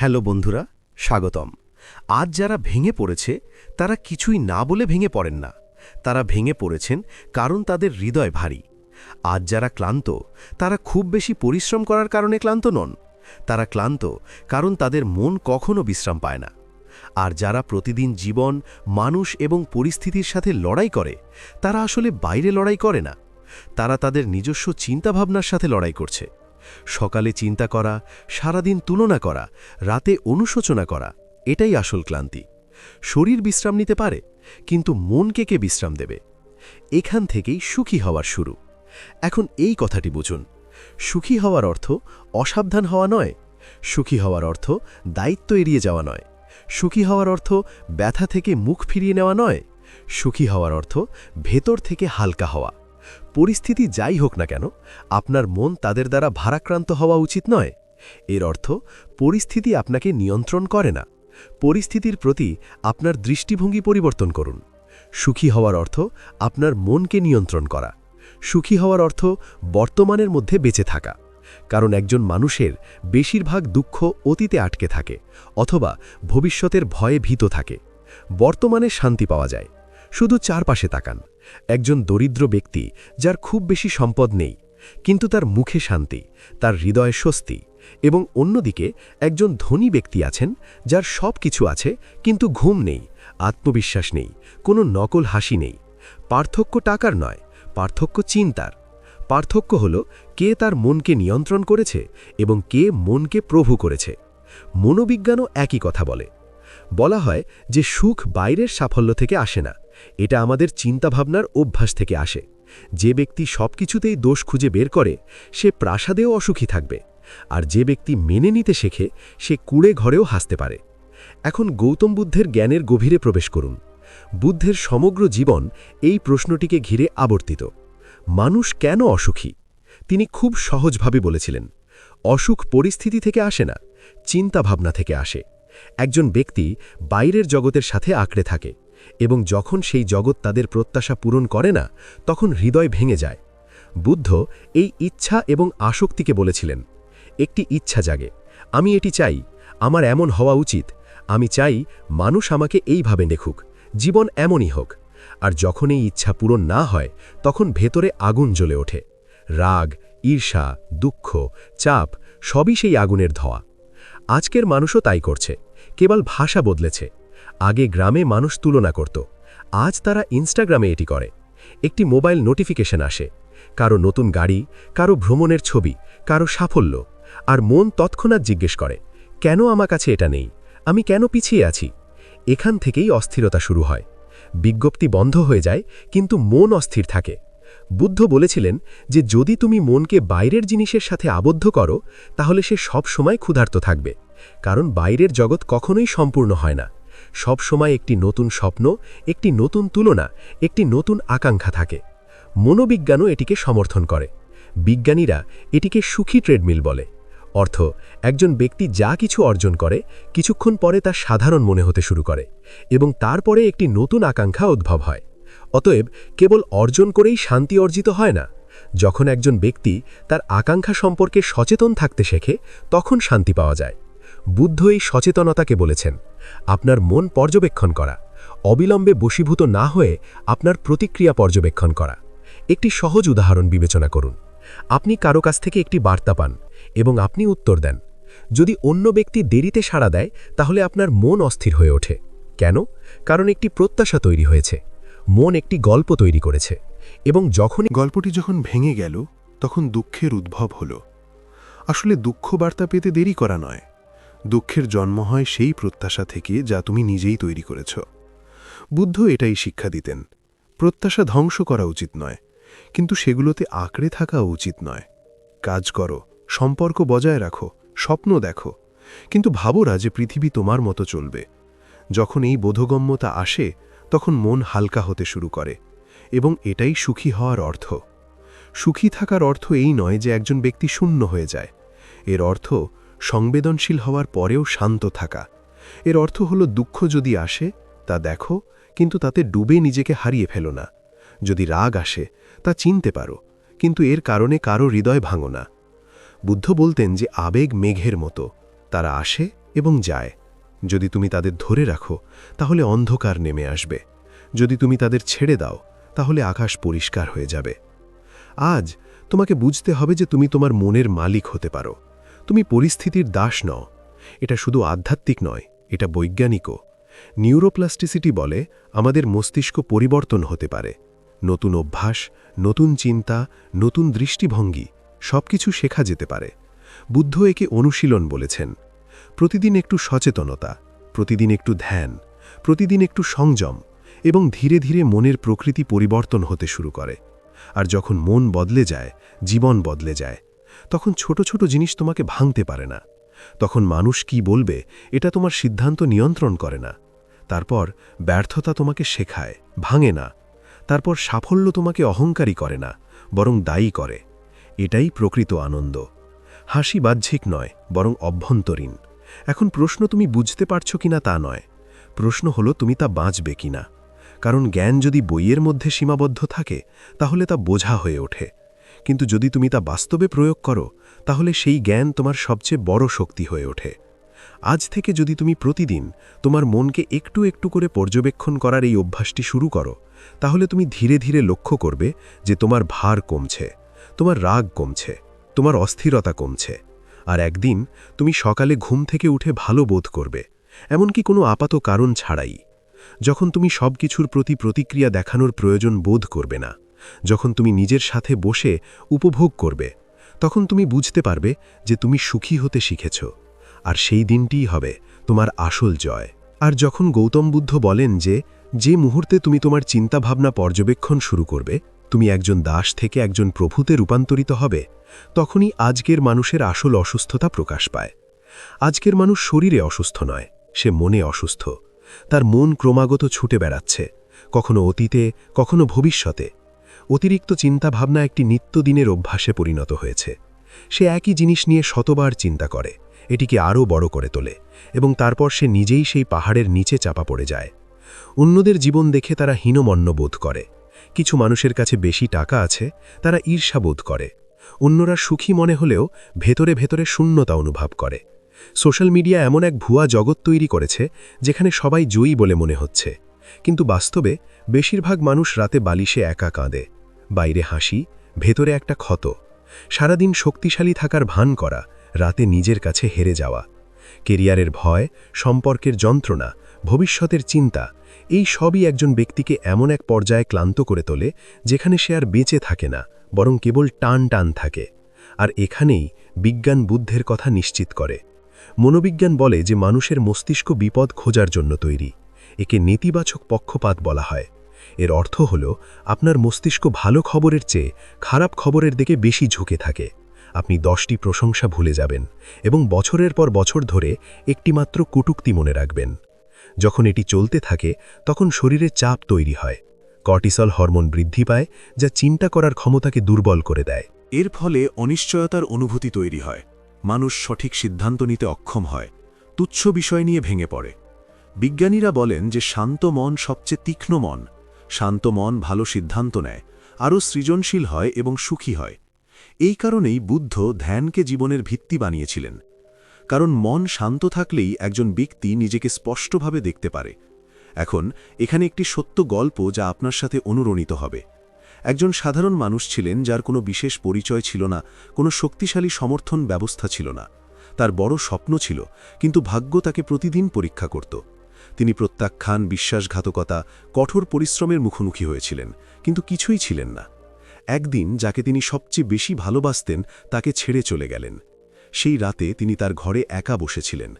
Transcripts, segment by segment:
Hello বন্ধুরা, স্বাগতম। আজ যারা ভেঙে পড়েছে, তারা কিছুই না বলে ভেঙে পড়েন না। তারা ভেঙে পড়েছেন কারণ তাদের হৃদয় ভারী। আজ যারা ক্লান্ত, তারা খুব বেশি পরিশ্রম করার কারণে ক্লান্ত নন। তারা ক্লান্ত কারণ তাদের মন কখনো বিশ্রাম পায় না। আর যারা প্রতিদিন জীবন, মানুষ এবং পরিস্থিতির সাথে লড়াই করে, তারা আসলে বাইরে লড়াই করে না। তারা তাদের নিজস্ব চিন্তাভাবনার সাথে লড়াই করছে। সকালে চিন্তা করা, সারাদিন তুলনা করা, রাতে অনুশোচনা করা, এটাই আসল ক্লান্তি। শরীর বিশ্রাম নিতে পারে, কিন্তু মনকে কে বিশ্রাম দেবে? এখান থেকেই সুখী হওয়ার শুরু। এখন এই কথাটি বুঝুন। সুখী হওয়ার অর্থ অসাবধান হওয়া নয়। সুখী হওয়ার অর্থ দায়িত্ব এড়িয়ে যাওয়া নয়। সুখী হওয়ার অর্থ ব্যথা থেকে মুখ ফিরিয়ে নেওয়া নয়। সুখী হওয়ার অর্থ ভেতর থেকে হালকা হওয়া। পরিস্থিতি যাই হোক না কেন, আপনার মন তাদের দ্বারা ভারাক্রান্ত হওয়া উচিত নয়। এর অর্থ, পরিস্থিতি আপনাকে নিয়ন্ত্রণ করে না। পরিস্থিতির প্রতি আপনার দৃষ্টিভঙ্গি পরিবর্তন করুন। সুখী হওয়ার অর্থ, আপনার মনকে নিয়ন্ত্রণ করা। সুখী হওয়ার অর্থ, বর্তমানের মধ্যে বেঁচে থাকা। কারণ একজন মানুষের বেশিরভাগ দুঃখ অতীতে আটকে থাকে, অথবা ভবিষ্যতের ভয়ে ভীত থাকে। বর্তমানে শান্তি পাওয়া যায়। শুধু চারপাশে তাকান। একজন দরিদ্র ব্যক্তি যার খুব বেশি সম্পদ নেই, কিন্তু তার মুখে শান্তি, তার হৃদয়ে স্বস্তি এবং অন্যদিকে একজন ধনী ব্যক্তি আছেন যার সব কিছু আছে, কিন্তু ঘুম নেই, আত্মবিশ্বাস নেই, কোনো নকল হাসি নেই। পার্থক্য টাকার নয়, পার্থক্য চিন্তার। পার্থক্য হল কে তার মনকে নিয়ন্ত্রণ করেছে এবং কে মনকে প্রভু করেছে। মনোবিজ্ঞানও একই কথা বলে। বলা হয় যে সুখ বাইরের সাফল্য থেকে আসে না এটা আমাদের চিন্তাভাবনার অভ্যাস থেকে আসে। যে ব্যক্তি সব কিছুতেই দোষ খুঁজে বের করে, সে প্রাসাদেও অসুখী থাকবে। আর যে ব্যক্তি মেনে নিতে শেখে, সে কুড়ে ঘরেও হাসতে পারে। এখন গৌতম বুদ্ধের জ্ঞানের গভীরে প্রবেশ করুন। বুদ্ধের সমগ্র জীবন এই প্রশ্নটিকে ঘিরে আবর্তিত। মানুষ কেন অসুখী? তিনি খুব সহজভাবে বলেছিলেন, অসুখ পরিস্থিতি থেকে আসে না, চিন্তাভাবনা থেকে আসে। একজন ব্যক্তি বাইরের জগতের সাথে আঁকড়ে থাকে। এবং যখন সেই জগৎ তাদের প্রত্যাশা পূরণ করে না, তখন হৃদয় ভেঙে যায়। বুদ্ধ এই ইচ্ছা এবং আসক্তিকে বলেছিলেন, একটি ইচ্ছা জাগে, আমি এটি চাই, আমার এমন হওয়া উচিত, আমি চাই মানুষ আমাকে এইভাবে দেখুক, জীবন এমনই হোক। আর যখন এই ইচ্ছা পূরণ না হয়, তখন ভেতরে আগুন জ্বলে ওঠে। রাগ, ঈর্ষা, দুঃখ, চাপ, সবই সেই আগুনের ধোয়া। আজকের মানুষও তাই করছে, কেবল ভাষা বদলেছে। আগে গ্রামে মানুষ তুলনা করত। আজ তারা ইনস্টাগ্রামে এটি করে। একটি মোবাইল নোটিফিকেশন আসে। কারও নতুন গাড়ি, কারও ভ্রমণের ছবি, কারও সাফল্য। আর মন তৎক্ষণাৎ জিজ্ঞেস করে, কেন আমার কাছে এটা নেই? আমি কেন পিছিয়ে আছি? এখান থেকেই অস্থিরতা শুরু হয়। বিজ্ঞপ্তি বন্ধ হয়ে যায়, কিন্তু মন অস্থির থাকে। বুদ্ধ বলেছিলেন যে, যদি তুমি মনকে বাইরের জিনিসের সাথে আবদ্ধ করো, তাহলে সে সব সময় ক্ষুধার্ত থাকবে। কারণ বাইরের জগৎ কখনোই সম্পূর্ণ হয় না। সব সময় একটি নতুন স্বপ্ন, একটি নতুন তুলনা, একটি নতুন আকাঙ্ক্ষা থাকে। মনোবিজ্ঞানও এটিকে সমর্থন করে। বিজ্ঞানীরা এটিকে সুখী ট্রেডমিল বলে। অর্থ, একজন ব্যক্তি যা কিছু অর্জন করে, কিছুক্ষণ পরে তা সাধারণ মনে হতে শুরু করে এবং তারপরে একটি নতুন আকাঙ্ক্ষা উদ্ভব হয়। অতএব, কেবল অর্জন করেই শান্তি অর্জিত হয় না। যখন একজন ব্যক্তি তার আকাঙ্ক্ষা সম্পর্কে সচেতন থাকতে শেখে, তখন শান্তি পাওয়া যায়। বুদ্ধ এই সচেতনতাকে বলেছেন। আপনার মন পর্যবেক্ষণ করা। অবিলম্বে বশীভূত না হয়ে আপনার প্রতিক্রিয়া পর্যবেক্ষণ করা। একটি সহজ উদাহরণ বিবেচনা করুন। আপনি কারও কাছ থেকে একটি বার্তা পান এবং আপনি উত্তর দেন। যদি অন্য ব্যক্তি দেরিতে সাড়া দেয়, তাহলে আপনার মন অস্থির হয়ে ওঠে। কেন? কারণ একটি প্রত্যাশা তৈরি হয়েছে। মন একটি গল্প তৈরি করেছে এবং যখনই গল্পটি যখন ভেঙে গেল, তখন দুঃখের উদ্ভব হল। আসলে দুঃখ বার্তা পেতে দেরি করা নয়। দুঃখের জন্ম হয় সেই প্রত্যাশা থেকে যা তুমি নিজেই তৈরি করেছ। বুদ্ধ এটাই শিক্ষা দিতেন, প্রত্যাশা ধ্বংস করা উচিত নয়, কিন্তু সেগুলোতে আঁকড়ে থাকা উচিত নয়। কাজ করো, সম্পর্ক বজায় রাখো, স্বপ্ন দেখো, কিন্তু ভাবোরা যে পৃথিবী তোমার মতো চলবে। যখন এই বোধগম্যতা আসে, তখন মন হালকা হতে শুরু করে, এবং এটাই সুখী হওয়ার অর্থ। সুখী থাকার অর্থ এই নয় যে একজন ব্যক্তি শূন্য হয়ে যায়, এর অর্থ সংবেদনশীল হওয়ার পরেও শান্ত থাকা। এর অর্থ হলো দুঃখ যদি আসে, তা দেখো, কিন্তু তাতে ডুবে নিজেকে হারিয়ে ফেলো না। যদি রাগ আসে, তা চিনতে পারো, কিন্তু এর কারণে কারও হৃদয় ভাঙো না। বুদ্ধ বলতেন যে আবেগ মেঘের মতো, তারা আসে এবং যায়। যদি তুমি তাদের ধরে রাখো, তাহলে অন্ধকার নেমে আসবে। যদি তুমি তাদের ছেড়ে দাও, তাহলে আকাশ পরিষ্কার হয়ে যাবে। আজ তোমাকে বুঝতে হবে যে তুমি তোমার মনের মালিক হতে পারো। তুমি পরিস্থিতির দাস নও। এটা শুধু আধ্যাত্মিক নয়, এটা বৈজ্ঞানিকও। নিউরোপ্লাস্টিসিটি বলে আমাদের মস্তিষ্ক পরিবর্তন হতে পারে। নতুন অভ্যাস, নতুন চিন্তা, নতুন দৃষ্টিভঙ্গি, সবকিছু শেখা যেতে পারে। বুদ্ধ একে অনুশীলন বলেছেন। প্রতিদিন একটু সচেতনতা, প্রতিদিন একটু ধ্যান, প্রতিদিন একটু সংযম এবং ধীরে ধীরে মনের প্রকৃতি পরিবর্তন হতে শুরু করে। আর যখন মন বদলে যায়, জীবন বদলে যায় তখন ছোট ছোট জিনিস তোমাকে ভাঙতে পারে না। তখন মানুষ কি বলবে, এটা তোমার সিদ্ধান্ত নিয়ন্ত্রণ করে না। তারপর ব্যর্থতা তোমাকে শেখায়, ভাঙে না। তারপর সাফল্য তোমাকে অহংকারী করে না, বরং দায়ী করে। এটাই প্রকৃত আনন্দ। হাসি বাহ্যিক নয়, বরং অভ্যন্তরীণ। এখন প্রশ্ন তুমি বুঝতে পারছ কিনা তা নয়। প্রশ্ন হলো, তুমি তা বাঁচবে কিনা? কারণ জ্ঞান যদি বইয়ের মধ্যে সীমাবদ্ধ থাকে, তাহলে তা বোঝা হয়ে ওঠে। কিন্তু যদি তুমি তা বাস্তবে প্রয়োগ করো, তাহলে সেই জ্ঞান তোমার সবচেয়ে বড় শক্তি হয়ে ওঠে। আজ থেকে যদি তুমি প্রতিদিন তোমার মনকে একটু একটু করে পর্যবেক্ষণ করার এই অভ্যাসটি শুরু করো, তাহলে তুমি ধীরে ধীরে লক্ষ্য করবে যে তোমার ভার কমছে, তোমার রাগ কমছে, তোমার অস্থিরতা কমছে। আর একদিন তুমি সকালে ঘুম থেকে উঠে ভালো বোধ করবে, এমনকি কোনো আপাত কারণ ছাড়াই। যখন তুমি সব কিছুর প্রতি প্রতিক্রিয়া দেখানোর প্রয়োজন বোধ করবে না যখন তুমি নিজের সাথে বসে উপভোগ করবে, তখন তুমি বুঝতে পারবে যে তুমি সুখী হতে শিখেছ। আর সেই দিনটিই হবে তোমার আসল জয়। আর যখন গৌতম বুদ্ধ বলেন যে যে মুহূর্তে তুমি তোমার চিন্তাভাবনা পর্যবেক্ষণ শুরু করবে, তুমি একজন দাস থেকে একজন প্রভুতে রূপান্তরিত হবে, তখনই আজকের মানুষের আসল অসুস্থতা প্রকাশ পায়। আজকের মানুষ শরীরে অসুস্থ নয়, সে মনে অসুস্থ। তার মন ক্রমাগত ছুটে বেড়াচ্ছে। কখনো অতীতে, কখনো ভবিষ্যতে। অতিরিক্ত চিন্তাভাবনা একটি নিত্যদিনের অভ্যাসে পরিণত হয়েছে। সে একই জিনিস নিয়ে শতবার চিন্তা করে, এটিকে আরও বড় করে তোলে এবং তারপর সে নিজেই সেই পাহাড়ের নিচে চাপা পড়ে যায়। অন্যদের জীবন দেখে তারা হীনমন্য বোধ করে। কিছু মানুষের কাছে বেশি টাকা আছে, তারা ঈর্ষা বোধ করে। অন্যরা সুখী মনে হলেও ভেতরে ভেতরে শূন্যতা অনুভব করে। সোশ্যাল মিডিয়া এমন এক ভুয়া জগৎ তৈরি করেছে, যেখানে সবাই জয়ী বলে মনে হচ্ছে। কিন্তু বাস্তবে, বেশিরভাগ মানুষ রাতে বালিশে একা কাঁদে। বাইরে হাসি, ভেতরে একটা ক্ষত। সারাদিন শক্তিশালী থাকার ভান করা, রাতে নিজের কাছে হেরে যাওয়া। কেরিয়ারের ভয়, সম্পর্কের যন্ত্রণা, ভবিষ্যতের চিন্তা, এই সবই একজন ব্যক্তিকে এমন এক পর্যায়ে ক্লান্ত করে তোলে, যেখানে সে আর বেঁচে থাকে না, বরং কেবল টান টান থাকে। আর এখানেই বিজ্ঞান বুদ্ধের কথা নিশ্চিত করে। মনোবিজ্ঞান বলে যে মানুষের মস্তিষ্ক বিপদ খোঁজার জন্য তৈরি। একে নেতিবাচক পক্ষপাত বলা হয়। এর অর্থ হল, আপনার মস্তিষ্ক ভালো খবরের চেয়ে খারাপ খবরের দিকে বেশি ঝুঁকে থাকে। আপনি দশটি প্রশংসা ভুলে যাবেন এবং বছরের পর বছর ধরে একটিমাত্র কুটুক্তি মনে রাখবেন। যখন এটি চলতে থাকে, তখন শরীরে চাপ তৈরি হয়। কর্টিসল হরমোন বৃদ্ধি পায়, যা চিন্তা করার ক্ষমতাকে দুর্বল করে দেয়। এর ফলে অনিশ্চয়তার অনুভূতি তৈরি হয়। মানুষ সঠিক সিদ্ধান্ত নিতে অক্ষম হয়। তুচ্ছ বিষয় নিয়ে ভেঙে পড়ে। বিজ্ঞানীরা বলেন যে শান্ত মন সবচেয়ে তীক্ষ্ণ মন। শান্ত মন ভালো সিদ্ধান্ত নেয়, আরও সৃজনশীল হয় এবং সুখী হয়। এই কারণেই বুদ্ধ ধ্যানকে জীবনের ভিত্তি বানিয়েছিলেন। কারণ মন শান্ত থাকলেই একজন ব্যক্তি নিজেকে স্পষ্টভাবে দেখতে পারে। এখন এখানে একটি সত্য গল্প যা আপনার সাথে অনুরণিত হবে। একজন সাধারণ মানুষ ছিলেন যার কোনো বিশেষ পরিচয় ছিল না, কোনো শক্তিশালী সমর্থন ব্যবস্থা ছিল না। তার বড় স্বপ্ন ছিল, কিন্তু ভাগ্য তাকে প্রতিদিন পরীক্ষা করত। তিনি প্রত্যাখ্যান, বিশ্বাসঘাতকতা, কঠোর পরিশ্রমের মুখোমুখি হয়েছিলেন, কিন্তু কিছুই ছিলেন না। একদিন যাকে তিনি সবচেয়ে বেশি ভালোবাসতেন, তাকে ছেড়ে চলে গেলেন। সেই রাতে তিনি তার ঘরে একা বসেছিলেন।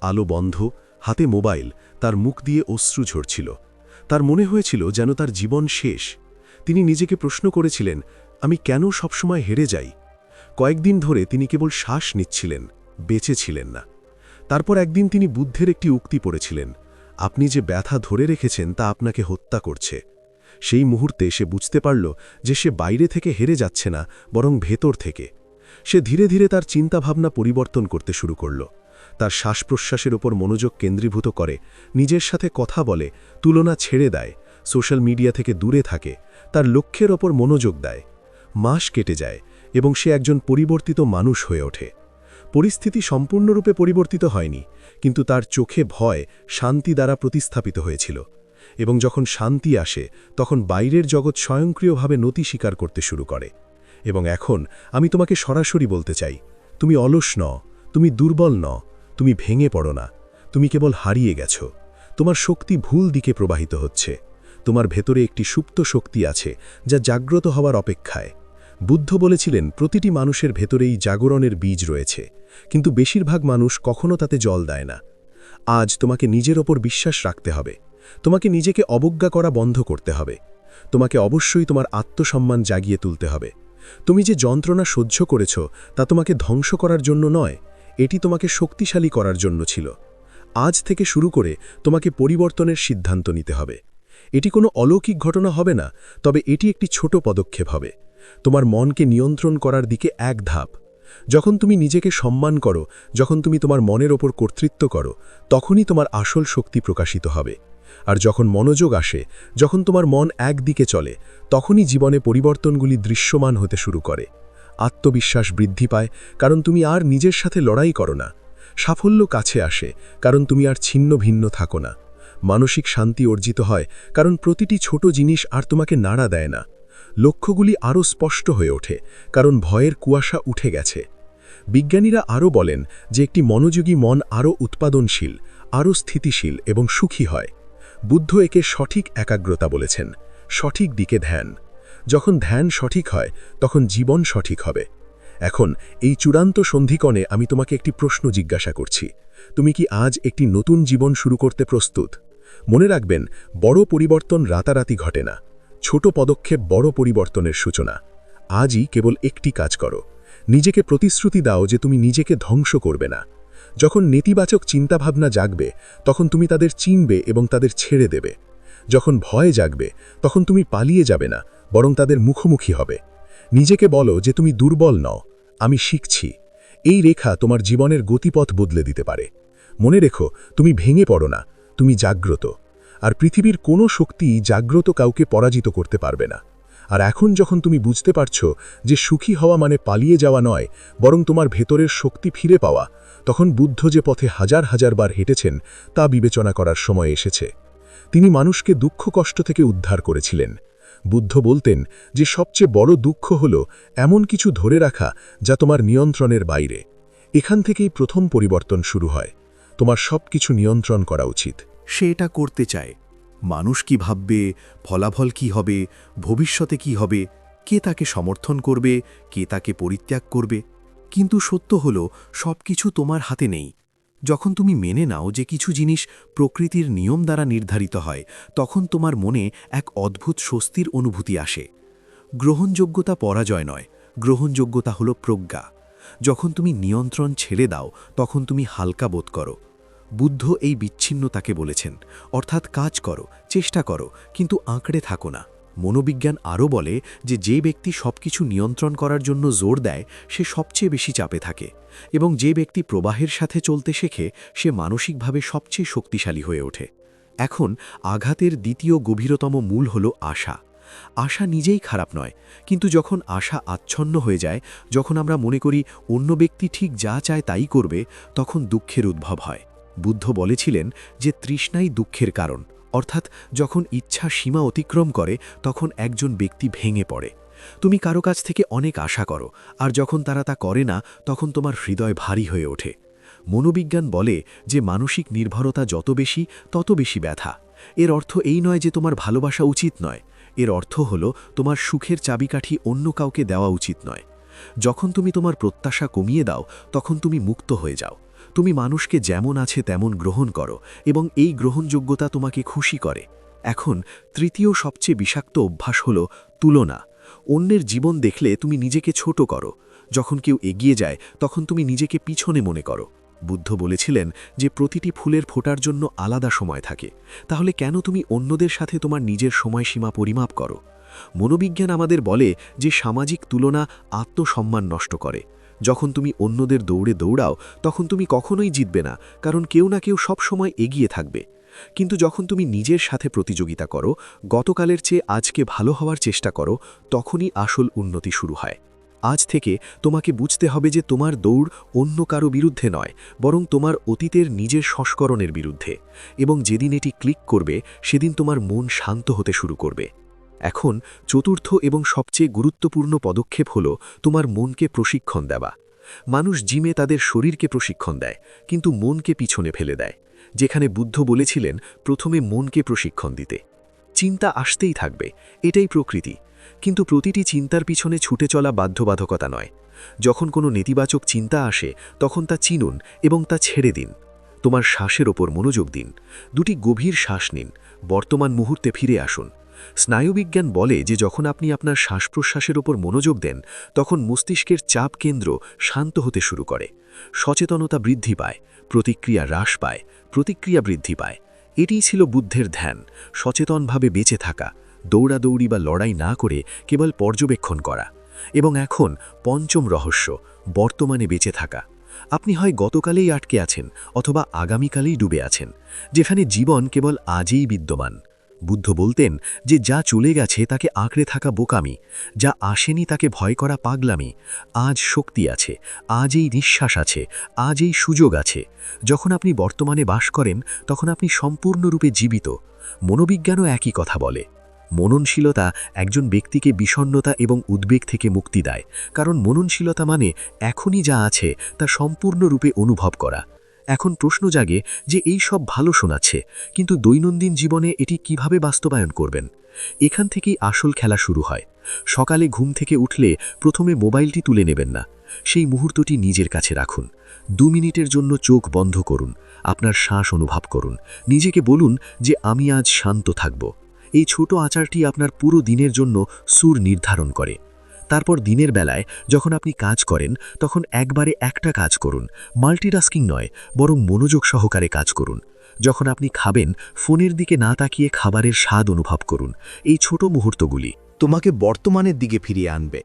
আলো বন্ধ, হাতে মোবাইল, তার মুখ দিয়ে অশ্রু ঝরছিল। তার মনে হয়েছিল যেন তার জীবন শেষ। তিনি নিজেকে প্রশ্ন করেছিলেন, আমি কেন সবসময় হেরে যাই? কয়েকদিন ধরে তিনি কেবল শ্বাস নিচ্ছিলেন, বেঁচে ছিলেন না। তারপর একদিন তিনি বুদ্ধের একটি উক্তি পড়েছিলেন আপনি যে ব্যথা ধরে রেখেছেন তা আপনাকে হত্যা করছে। সেই মুহূর্তে সে বুঝতে পারল যে সে বাইরে থেকে হেরে যাচ্ছে না, বরং ভেতর থেকে। সে ধীরে ধীরে তার চিন্তাভাবনা পরিবর্তন করতে শুরু করল। তার শ্বাস প্রশ্বাসের ওপর মনোযোগ কেন্দ্রীভূত করে, নিজের সাথে কথা বলে, তুলনা ছেড়ে দেয়, সোশ্যাল মিডিয়া থেকে দূরে থাকে, তার লক্ষ্যের ওপর মনোযোগ দেয়। মাস কেটে যায় এবং সে একজন পরিবর্তিত মানুষ হয়ে ওঠে। পরিস্থিতি সম্পূর্ণরূপে পরিবর্তিত হয়নি, কিন্তু তার চোখে ভয় শান্তি দ্বারা প্রতিস্থাপিত হয়েছিল এবং যখন শান্তি আসে, তখন বাইরের জগৎ স্বয়ংক্রিয়ভাবে নতি স্বীকার করতে শুরু করে। এবং এখন আমি তোমাকে সরাসরি বলতে চাই, তুমি অলস ন তুমি দুর্বল ন তুমি ভেঙে পড়ো না, তুমি কেবল হারিয়ে গেছো, তোমার শক্তি ভুল দিকে প্রবাহিত হচ্ছে, তোমার ভেতরে একটি সুপ্ত শক্তি আছে যা জাগ্রত হওয়ার অপেক্ষায়। বুদ্ধ বলেছিলেন, প্রতিটি মানুষের ভেতরেই জাগরণের বীজ রয়েছে, কিন্তু বেশিরভাগ মানুষ কখনো তাতে জল দেয় না। আজ তোমাকে নিজের ওপর বিশ্বাস রাখতে হবে, তোমাকে নিজেকে অবজ্ঞা করা বন্ধ করতে হবে, তোমাকে অবশ্যই তোমার আত্মসম্মান জাগিয়ে তুলতে হবে। তুমি যে যন্ত্রণা সহ্য করেছ, তা তোমাকে ধ্বংস করার জন্য নয়, এটি তোমাকে শক্তিশালী করার জন্য ছিল। আজ থেকে শুরু করে তোমাকে পরিবর্তনের সিদ্ধান্ত নিতে হবে। এটি কোনো অলৌকিক ঘটনা হবে না, তবে এটি একটি ছোট পদক্ষেপ হবে। তোমার মনকে নিয়ন্ত্রণ করার দিকে এক ধাপ। যখন তুমি নিজেকে সম্মান করো, যখন তুমি তোমার মনের ওপর কর্তৃত্ব করো, তখনই তোমার আসল শক্তি প্রকাশিত হবে। আর যখন মনোযোগ আসে, যখন তোমার মন একদিকে চলে, তখনই জীবনে পরিবর্তনগুলি দৃশ্যমান হতে শুরু করে। আত্মবিশ্বাস বৃদ্ধি পায়, কারণ তুমি আর নিজের সাথে লড়াই করো না। সাফল্য কাছে আসে, কারণ তুমি আর ছিন্ন ভিন্ন থাকো না। মানসিক শান্তি অর্জিত হয়, কারণ প্রতিটি ছোট জিনিস আর তোমাকে নাড়া দেয় না। লক্ষ্যগুলি আরও স্পষ্ট হয়ে ওঠে, কারণ ভয়ের কুয়াশা উঠে গেছে। বিজ্ঞানীরা আরও বলেন যে একটি মনোযোগী মন আরও উৎপাদনশীল, আরও স্থিতিশীল এবং সুখী হয়। বুদ্ধ একে সঠিক একাগ্রতা বলেছেন, সঠিক দিকে ধ্যান। যখন ধ্যান সঠিক হয়, তখন জীবন সঠিক হবে। এখন, এই চূড়ান্ত সন্ধিকণে আমি তোমাকে একটি প্রশ্ন জিজ্ঞাসা করছি। তুমি কি আজ একটি নতুন জীবন শুরু করতে প্রস্তুত? মনে রাখবেন, বড় পরিবর্তন রাতারাতি ঘটে না। ছোট পদক্ষেপ বড় পরিবর্তনের সূচনা। আজই কেবল একটি কাজ করো। নিজেকে প্রতিশ্রুতি দাও যে তুমি নিজেকে ধ্বংস করবে না। যখন নেতিবাচক চিন্তাভাবনা জাগবে, তখন তুমি তাদের চিনবে এবং তাদের ছেড়ে দেবে। যখন ভয় জাগবে, তখন তুমি পালিয়ে যাবে না, বরং তাদের মুখোমুখি হবে। নিজেকে বলো যে তুমি দুর্বল নও, আমি শিখছি। এই রেখা তোমার জীবনের গতিপথ বদলে দিতে পারে। মনে রেখো, তুমি ভেঙে পড়ো না, তুমি জাগ্রত। আর পৃথিবীর কোনো শক্তি জাগ্রত কাউকে পরাজিত করতে পারবে না। আর এখন যখন তুমি বুঝতে পারছ যে সুখী হওয়া মানে পালিয়ে যাওয়া নয়, বরং তোমার ভেতরের শক্তি ফিরে পাওয়া, তখন বুদ্ধ যে পথে হাজার হাজার বার হেঁটেছেন তা বিবেচনা করার সময় এসেছে। তিনি মানুষকে দুঃখ কষ্ট থেকে উদ্ধার করেছিলেন। বুদ্ধ বলতেন যে সবচেয়ে বড় দুঃখ হল এমন কিছু ধরে রাখা যা তোমার নিয়ন্ত্রণের বাইরে। এখান থেকেই প্রথম পরিবর্তন শুরু হয়। তোমার সব কিছু নিয়ন্ত্রণ করা উচিত। সে এটা করতে চায়। মানুষ কি ভাববে, ফলাফল কি হবে, ভবিষ্যতে কি হবে, কে তাকে সমর্থন করবে, কে তাকে পরিত্যাগ করবে? কিন্তু সত্য হল সব কিছু তোমার হাতে নেই। যখন তুমি মেনে নাও যে কিছু জিনিস প্রকৃতির নিয়ম দ্বারা নির্ধারিত হয়, তখন তোমার মনে এক অদ্ভুত স্বস্তির অনুভূতি আসে। গ্রহণযোগ্যতা পরাজয় নয়, গ্রহণযোগ্যতা হল প্রজ্ঞা। যখন তুমি নিয়ন্ত্রণ ছেড়ে দাও, তখন তুমি হালকা বোধ করো। বুদ্ধ এই বিচ্ছিন্নতাকে বলেছেন, অর্থাৎ কাজ করো, চেষ্টা করো, কিন্তু আঁকড়ে থাকো না। মনোবিজ্ঞান আরও বলে যে যে ব্যক্তি সবকিছু নিয়ন্ত্রণ করার জন্য জোর দেয়, সে সবচেয়ে বেশি চাপে থাকে এবং যে ব্যক্তি প্রবাহের সাথে চলতে শেখে, সে মানসিকভাবে সবচেয়ে শক্তিশালী হয়ে ওঠে। এখন আঘাতের দ্বিতীয় গভীরতম মূল হল আশা। আশা নিজেই খারাপ নয়, কিন্তু যখন আশা আচ্ছন্ন হয়ে যায়, যখন আমরা মনে করি অন্য ব্যক্তি ঠিক যা চায় তাই করবে, তখন দুঃখের উদ্ভব হয়। বুদ্ধ বলেছিলেন যে তৃষ্ণাই দুঃখের কারণ, অর্থাৎ যখন ইচ্ছা সীমা অতিক্রম করে, তখন একজন ব্যক্তি ভেঙে পড়ে। তুমি কারও কাছ থেকে অনেক আশা করো, আর যখন তারা তা করে না, তখন তোমার হৃদয় ভারী হয়ে ওঠে। মনোবিজ্ঞান বলে যে মানসিক নির্ভরতা যত বেশি, তত বেশি ব্যথা। এর অর্থ এই নয় যে তোমার ভালোবাসা উচিত নয়। এর অর্থ হল তোমার সুখের চাবিকাঠি অন্য কাউকে দেওয়া উচিত নয়। যখন তুমি তোমার প্রত্যাশা কমিয়ে দাও, তখন তুমি মুক্ত হয়ে যাও। তুমি মানুষকে যেমন আছে তেমন গ্রহণ করো, এবং এই গ্রহণযোগ্যতা তোমাকে খুশি করে। এখন, তৃতীয় সবচেয়ে বিষাক্ত অভ্যাস হল তুলনা। অন্যের জীবন দেখলে তুমি নিজেকে ছোট করো। যখন কেউ এগিয়ে যায়, তখন তুমি নিজেকে পিছনে মনে করো। বুদ্ধ বলেছিলেন যে, প্রতিটি ফুলের ফোটার জন্য আলাদা সময় থাকে। তাহলে কেন তুমি অন্যদের সাথে তোমার নিজের সময়সীমা পরিমাপ করো? মনোবিজ্ঞান আমাদের বলে যে, সামাজিক তুলনা আত্মসম্মান নষ্ট করে। যখন তুমি অন্যদের দৌড়ে দৌড়াও, তখন তুমি কখনোই জিতবে না, কারণ কেউ না কেউ সব সময় এগিয়ে থাকবে। কিন্তু যখন তুমি নিজের সাথে প্রতিযোগিতা করো, গতকালের চেয়ে আজকে ভালো হওয়ার চেষ্টা করো, তখনই আসল উন্নতি শুরু হয়। আজ থেকে তোমাকে বুঝতে হবে যে তোমার দৌড় অন্য কারও বিরুদ্ধে নয়, বরং তোমার অতীতের নিজের সংস্করণের বিরুদ্ধে। এবং যেদিন এটি ক্লিক করবে, সেদিন তোমার মন শান্ত হতে শুরু করবে। এখন চতুর্থ এবং সবচেয়ে গুরুত্বপূর্ণ পদক্ষেপ হল তোমার মনকে প্রশিক্ষণ দেওয়া। মানুষ জিমে তাদের শরীরকে প্রশিক্ষণ দেয়, কিন্তু মনকে পিছনে ফেলে দেয়, যেখানে বুদ্ধ বলেছিলেন, প্রথমে মনকে প্রশিক্ষণ দিতে। চিন্তা আসতেই থাকবে, এটাই প্রকৃতি। কিন্তু প্রতিটি চিন্তার পিছনে ছুটে চলা বাধ্যবাধকতা নয়। যখন কোনো নেতিবাচক চিন্তা আসে, তখন তা চিনুন এবং তা ছেড়ে দিন। তোমার শ্বাসের ওপর মনোযোগ দিন। দুটি গভীর শ্বাস নিন। বর্তমান মুহূর্তে ফিরে আসুন। স্নায়ুবিজ্ঞান বলে যে যখন আপনি আপনার শ্বাস প্রশ্বাসের ওপর মনোযোগ দেন, তখন মস্তিষ্কের চাপ কেন্দ্র শান্ত হতে শুরু করে। সচেতনতা বৃদ্ধি পায়, প্রতিক্রিয়া হ্রাস পায়, প্রতিক্রিয়া বৃদ্ধি পায়। এটিই ছিল বুদ্ধের ধ্যান, সচেতনভাবে বেঁচে থাকা, দৌড়াদৌড়ি বা লড়াই না করে কেবল পর্যবেক্ষণ করা। এবং এখন পঞ্চম রহস্য, বর্তমানে বেঁচে থাকা। আপনি হয় গতকালেই আটকে আছেন অথবা আগামীকালেই ডুবে আছেন, যেখানে জীবন কেবল আজই বিদ্যমান। বুদ্ধ বলতেন যে যা চলে গেছে তাকে আঁকড়ে থাকা বোকামি, যা আসেনি তাকে ভয় করা পাগলামি। আজ শক্তি আছে, আজ এই নিঃশ্বাস আছে, আজ এই সুযোগ আছে। যখন আপনি বর্তমানে বাস করেন, তখন আপনি সম্পূর্ণরূপে জীবিত। মনোবিজ্ঞানও একই কথা বলে। মননশীলতা একজন ব্যক্তিকে বিষণ্নতা এবং উদ্বেগ থেকে মুক্তি দেয়। কারণ মননশীলতা মানে এখনই যা আছে তা সম্পূর্ণরূপে অনুভব করা। এখন প্রশ্ন জাগে যে এই সব ভালো শোনাচ্ছে, কিন্তু দৈনন্দিন জীবনে এটি কীভাবে বাস্তবায়ন করবেন? এখান থেকেই আসল খেলা শুরু হয়। সকালে ঘুম থেকে উঠলে প্রথমে মোবাইলটি তুলে নেবেন না। সেই মুহূর্তটি নিজের কাছে রাখুন। দু মিনিটের জন্য চোখ বন্ধ করুন। আপনার শ্বাস অনুভব করুন। নিজেকে বলুন যে, আমি আজ শান্ত থাকব। এই ছোট আচারটি আপনার পুরো দিনের জন্য সুর নির্ধারণ করে। তারপর দিনের বেলায় যখন আপনি কাজ করেন, তখন একবারে একটা কাজ করুন মাল্টিটাস্কিং নয়, বরং মনোযোগ সহকারে কাজ করুন। যখন আপনি খাবেন, ফোনের দিকে না তাকিয়ে খাবারের স্বাদ অনুভব করুন, এই ছোট মুহূর্তগুলি তোমাকে বর্তমানের দিকে ফিরিয়ে আনবে।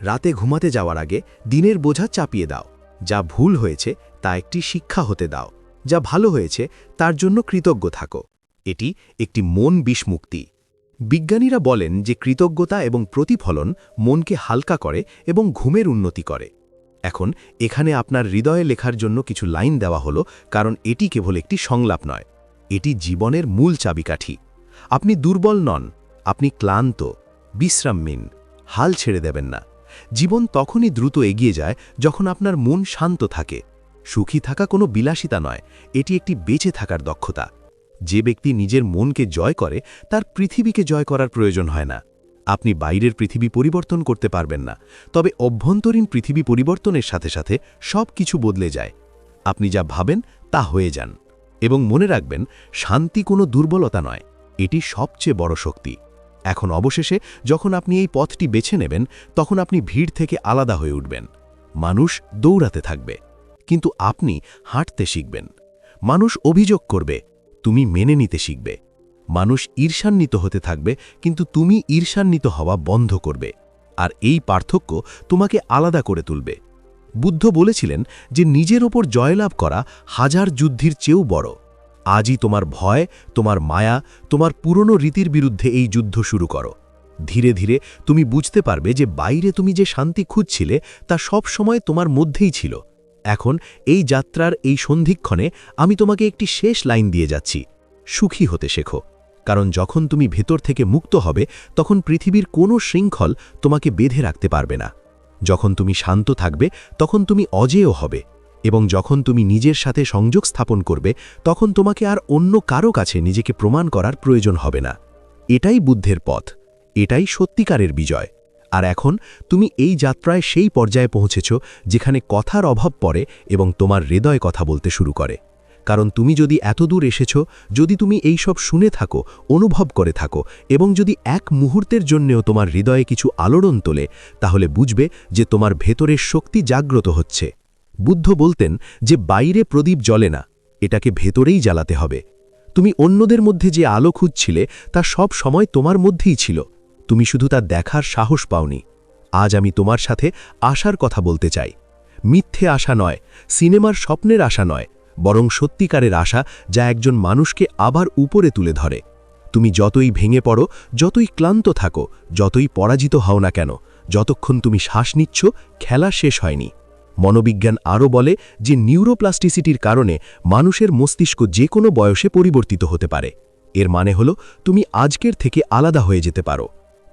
রাতে ঘুমাতে যাওয়ার আগে দিনের বোঝা চাপিয়ে দাও, যা ভুল হয়েছে তা একটি শিক্ষা হতে দাও, যা ভালো হয়েছে তার জন্য কৃতজ্ঞ থাকো। এটি একটি মন বিষমুক্তি বিজ্ঞানীরা বলেন যে কৃতজ্ঞতা এবং প্রতিফলন মনকে হালকা করে এবং ঘুমের উন্নতি করে। এখন এখানে আপনার হৃদয়ে লেখার জন্য কিছু লাইন দেওয়া হলো, কারণ এটি কেবল একটি সংলাপ নয়, এটি জীবনের মূল চাবিকাঠি। আপনি দুর্বল নন, আপনি ক্লান্ত বিশ্রাম নিন হাল ছেড়ে দেবেন না। জীবন তখনই দ্রুত এগিয়ে যায় যখন আপনার মন শান্ত থাকে। সুখী থাকা কোনো বিলাসিতা নয়, এটি একটি বেঁচে থাকার দক্ষতা। যে ব্যক্তি নিজের মনকে জয় করে, তার পৃথিবীকে জয় করার প্রয়োজন হয় না। আপনি বাইরের পৃথিবী পরিবর্তন করতে পারবেন না। তবে অভ্যন্তরীণ পৃথিবী পরিবর্তনের সাথে সাথে সব কিছু বদলে যায়। আপনি যা ভাবেন, তা হয়ে যান। এবং মনে রাখবেন, শান্তি কোনো দুর্বলতা নয়। এটি সবচেয়ে বড় শক্তি। এখন অবশেষে, যখন আপনি এই পথটি বেছে নেবেন, তখন আপনি ভিড় থেকে আলাদা হয়ে উঠবেন। মানুষ দৌড়াতে থাকবে। কিন্তু আপনি হাঁটতে শিখবেন। মানুষ অভিযোগ করবে তুমি মেনে নিতে শিখবে। মানুষ ঈর্ষান্বিত হতে থাকবে, কিন্তু তুমি ঈর্ষান্বিত হওয়া বন্ধ করবে। আর এই পার্থক্য তোমাকে আলাদা করে তুলবে। বুদ্ধ বলেছিলেন যে নিজের ওপর জয়লাভ করা হাজার যুদ্ধির চেয়েও বড়। আজই তোমার ভয়, তোমার মায়া, তোমার পুরনো রীতির বিরুদ্ধে এই যুদ্ধ শুরু করো। ধীরে ধীরে তুমি বুঝতে পারবে যে বাইরে তুমি যে শান্তি খুঁজছিলে তা সব সময় তোমার মধ্যেই ছিল। এখন এই যাত্রার এই সন্ধিক্ষণে আমি তোমাকে একটি শেষ লাইন দিয়ে যাচ্ছি। সুখী হতে শেখো, কারণ যখন তুমি ভেতর থেকে মুক্ত হবে, তখন পৃথিবীর কোনো শৃঙ্খল তোমাকে বেঁধে রাখতে পারবে না। যখন তুমি শান্ত থাকবে, তখন তুমি অজেয় হবে এবং যখন তুমি নিজের সাথে সংযোগ স্থাপন করবে, তখন তোমাকে আর অন্য কারও কাছে নিজেকে প্রমাণ করার প্রয়োজন হবে না। এটাই বুদ্ধের পথ, এটাই সত্যিকারের বিজয়। আর এখন তুমি এই যাত্রায় সেই পর্যায়ে পৌঁছেছ যেখানে কথার অভাব পড়ে এবং তোমার হৃদয় কথা বলতে শুরু করে। কারণ তুমি যদি এতদূর এসেছ, যদি তুমি এই সব শুনে থাকো, অনুভব করে থাকো এবং যদি এক মুহূর্তের জন্যেও তোমার হৃদয়ে কিছু আলোড়ন তোলে, তাহলে বুঝবে যে তোমার ভেতরের শক্তি জাগ্রত হচ্ছে। বুদ্ধ বলতেন যে বাইরে প্রদীপ জ্বলে না, এটাকে ভেতরেই জ্বালাতে হবে। তুমি অন্যদের মধ্যে যে আলো খুঁজছিলে, তা সব সময় তোমার মধ্যেই ছিল। তুমি শুধু তা দেখার সাহস পাওনি। আজ আমি তোমার সাথে আশার কথা বলতে চাই। মিথ্যে আশা নয়, সিনেমার স্বপ্নের আশা নয়, বরং সত্যিকারের আশা যা একজন মানুষকে আবার উপরে তুলে ধরে। তুমি যতই ভেঙে পড়ো, যতই ক্লান্ত থাকো, যতই পরাজিত হও না কেন, যতক্ষণ তুমি শ্বাস নিচ্ছ, খেলা শেষ হয়নি। মনোবিজ্ঞান আরও বলে যে নিউরোপ্লাস্টিসিটির কারণে মানুষের মস্তিষ্ক যে কোনো বয়সে পরিবর্তিত হতে পারে। এর মানে হল, তুমি আজকের থেকে আলাদা হয়ে যেতে পারো।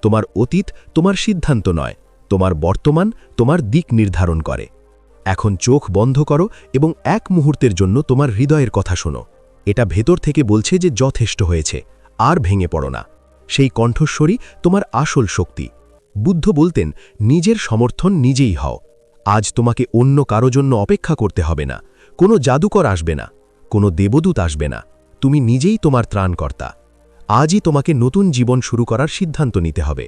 তোমার অতীত তোমার সিদ্ধান্ত নয়, তোমার বর্তমান তোমার দিক নির্ধারণ করে। এখন চোখ বন্ধ করো এবং এক মুহূর্তের জন্য তোমার হৃদয়ের কথা শোনো। এটা ভেতর থেকে বলছে যে যথেষ্ট হয়েছে, আর ভেঙে পড়ো না। সেই কণ্ঠস্বরী তোমার আসল শক্তি। বুদ্ধ বলতেন, নিজের সমর্থন নিজেই হও। আজ তোমাকে অন্য কারও জন্য অপেক্ষা করতে হবে না। কোনো জাদুকর আসবে না, কোনো দেবদূত আসবে না। তুমি নিজেই তোমার ত্রাণকর্তা। আজই তোমাকে নতুন জীবন শুরু করার সিদ্ধান্ত নিতে হবে।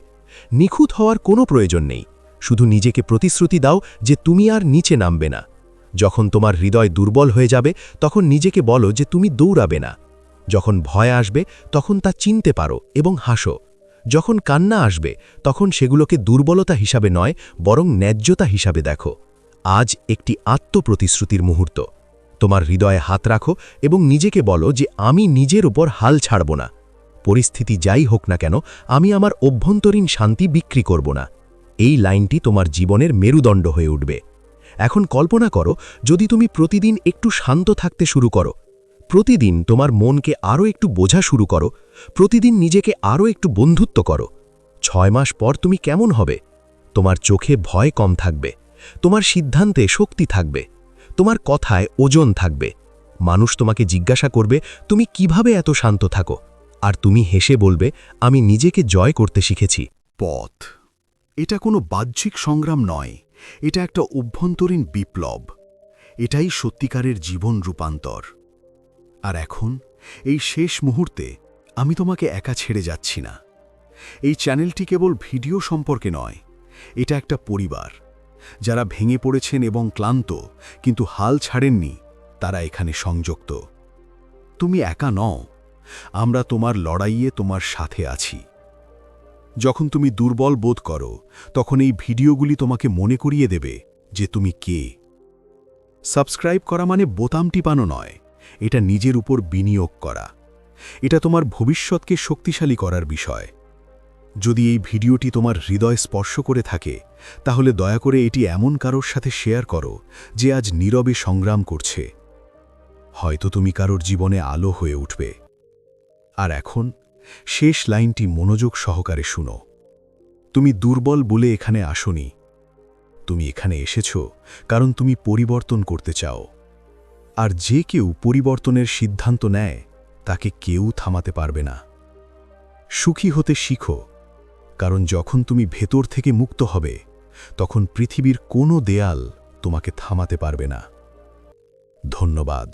নিখুঁত হওয়ার কোনো প্রয়োজন নেই। শুধু নিজেকে প্রতিশ্রুতি দাও যে তুমি আর নিচে নামবে না। যখন তোমার হৃদয় দুর্বল হয়ে যাবে, তখন নিজেকে বলো যে তুমি দৌড়াবে না। যখন ভয় আসবে, তখন তা চিনতে পারো এবং হাসো। যখন কান্না আসবে, তখন সেগুলোকে দুর্বলতা হিসাবে নয়, বরং ন্যায্যতা হিসাবে দেখো। আজ একটি আত্মপ্রতিশ্রুতির মুহূর্ত। তোমার হৃদয়ে হাত রাখো এবং নিজেকে বলো যে আমি নিজের উপর হাল ছাড়ব না। পরিস্থিতি যাই হোক না কেন, আমি আমার অভ্যন্তরীণ শান্তি বিক্রি করব না। এই লাইনটি তোমার জীবনের মেরুদণ্ড হয়ে উঠবে। এখন কল্পনা করো, যদি তুমি প্রতিদিন একটু শান্ত থাকতে শুরু করো, প্রতিদিন তোমার মনকে আরও একটু বোঝা শুরু করো, প্রতিদিন নিজেকে আরও একটু বন্ধুত্ব করো, ছয় মাস পর তুমি কেমন হবে? তোমার চোখে ভয় কম থাকবে, তোমার সিদ্ধান্তে শক্তি থাকবে, তোমার কথায় ওজন থাকবে, মানুষ তোমাকে জিজ্ঞাসা করবে, তুমি কীভাবে এত শান্ত থাকো? আর তুমি হেসে বলবে, আমি নিজেকে জয় করতে শিখেছি। পথ। এটা কোনো বাহ্যিক সংগ্রাম নয়। এটা একটা অভ্যন্তরীণ বিপ্লব। এটাই সত্যিকারের জীবন রূপান্তর। আর এখন, এই শেষ মুহূর্তে, আমি তোমাকে একা ছেড়ে যাচ্ছি না। এই চ্যানেলটি কেবল ভিডিও সম্পর্কে নয়, এটা একটা পরিবার। যারা ভেঙে পড়েছেন এবং ক্লান্ত, কিন্তু হাল ছাড়েননি, তারা এখানে সংযুক্ত। তুমি একা নও আমরা তোমার লড়াইয়ে তোমার সাথে আছি। যখন তুমি দুর্বল বোধ করো, তখন এই ভিডিওগুলি তোমাকে মনে করিয়ে দেবে যে তুমি কে। সাবস্ক্রাইব করা মানে বোতাম টিপানো নয়, এটা নিজের উপর বিনিয়োগ করা। এটা তোমার ভবিষ্যৎকে শক্তিশালী করার বিষয়। যদি এই ভিডিওটি তোমার হৃদয় স্পর্শ করে থাকে, তাহলে দয়া করে এটি এমন কারোর সাথে শেয়ার করো যে আজ নীরবে সংগ্রাম করছে। হয়তো তুমি কারোর জীবনে আলো হয়ে উঠবে। আর এখন শেষ লাইনটি মনোযোগ সহকারে শুনো। তুমি দুর্বল বলে এখানে আসনি। তুমি এখানে এসেছ কারণ তুমি পরিবর্তন করতে চাও। আর যে কেউ পরিবর্তনের সিদ্ধান্ত নেয়, তাকে কেউ থামাতে পারবে না। সুখী হতে শিখো, কারণ যখন তুমি ভেতর থেকে মুক্ত হবে, তখন পৃথিবীর কোনো দেয়াল তোমাকে থামাতে পারবে না। ধন্যবাদ।